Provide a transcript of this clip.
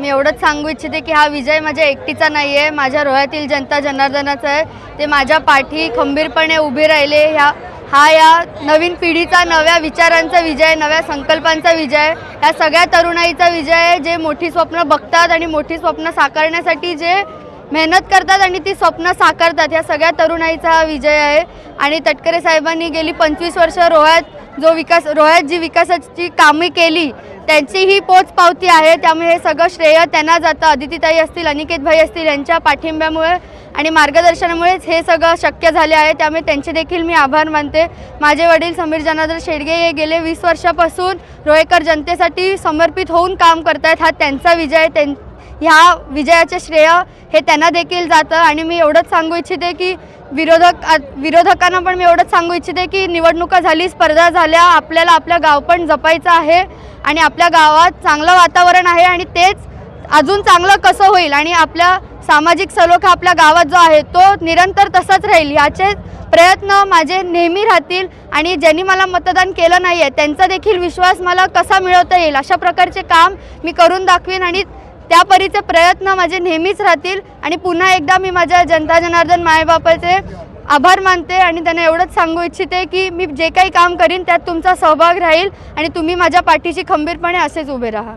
मी एवढंच सांगू इच्छिते की हा विजय माझ्या एकटीचा नाही आहे माझ्या रोह्यातील जनता जनार्दनाचा आहे. ते माझ्या पाठी खंबीरपणे उभे राहिले. ह्या हा या नवीन पिढीचा नव्या विचारांचा विजय नव्या संकल्पांचा विजय आहे. या सगळ्या तरुणाईचा विजय आहे जे मोठी स्वप्न बघतात आणि मोठी स्वप्न साकारण्यासाठी जे मेहनत करतात आणि ती स्वप्न साकारतात. ह्या सगळ्या तरुणाईचा हा विजय आहे. आणि तटकरे साहेबांनी गेली पंचवीस वर्ष रोह्यात जो विकास रोह्यात जी विकासाची कामे केली त्यांची ही पोचपावती आहे. त्यामुळे हे सगळं श्रेय त्यांना जातं. अदितीताई असतील अनिकेत भाई असतील यांच्या पाठिंब्यामुळे आणि मार्गदर्शनामुळेच हे सगळं शक्य झाले आहे. त्यामुळे त्यांचे देखील मी आभार मानते. माझे वडील समीर जनार्दन शेडगे हे गेले वीस वर्षापासून रोहेकर जनतेसाठी समर्पित होऊन काम करतायत. हा त्यांचा विजय त्यां ह्या विजयाचे श्रेय हे त्यांना देखील जातं. आणि मी एवढंच सांगू इच्छिते की विरोधक विरोधकांना पण मी एवढंच सांगू इच्छिते की निवडणुका झाली स्पर्धा झाल्या आपल्याला आपलं गाव पण जपायचं आहे. आणि आपल्या गावात चांगलं वातावरण आहे आणि तेच अजून चांगलं कसं होईल आणि आपल्या सामाजिक सलोखा आपल्या गावात जो आहे तो निरंतर तसाच राहील याचे प्रयत्न माझे नेहमी राहतील आणि ज्यांनी मला मतदान केलं नाही आहे त्यांचा देखील विश्वास मला कसा मिळवता येईल अशा प्रकारचे काम मी करून दाखवीन आणि त्या परीचे प्रयत्न माझे नेहमीच राहतील. आणि पुन्हा एकदा मी माझ्या जनता जनार्दन मायबापाचे आभार मानते आणि त्यांना एवढंच सांगू इच्छिते की मी जे काही काम करीन त्यात तुमचा सहभाग राहील आणि तुम्ही माझ्या पाठीशी खंबीरपणे असेच उभे राहा.